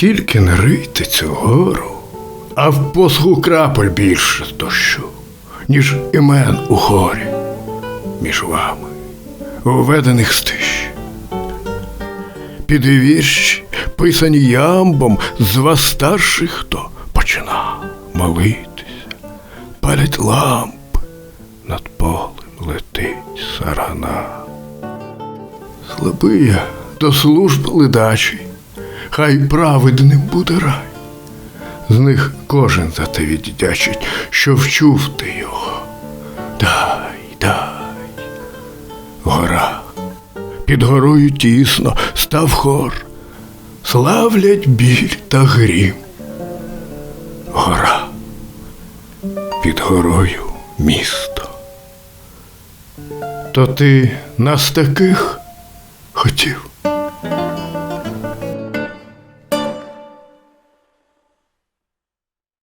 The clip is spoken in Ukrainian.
Тільки не рийте цю гору, а в посху крапель більше дощу, ніж імен у хорі між вами, уведених з тиші. Піди вірші, писані ямбом, з вас старших хто почина молитися, палять ламп, над полем летить сарана. Слабий я до служб ледачий, хай праведним буде рай. З них кожен за те віддячить, що вчув ти його. Дай, дай. Гора. Під горою тісно став хор. Славлять біль та грім. Гора. Під горою місто. То ти нас таких хотів?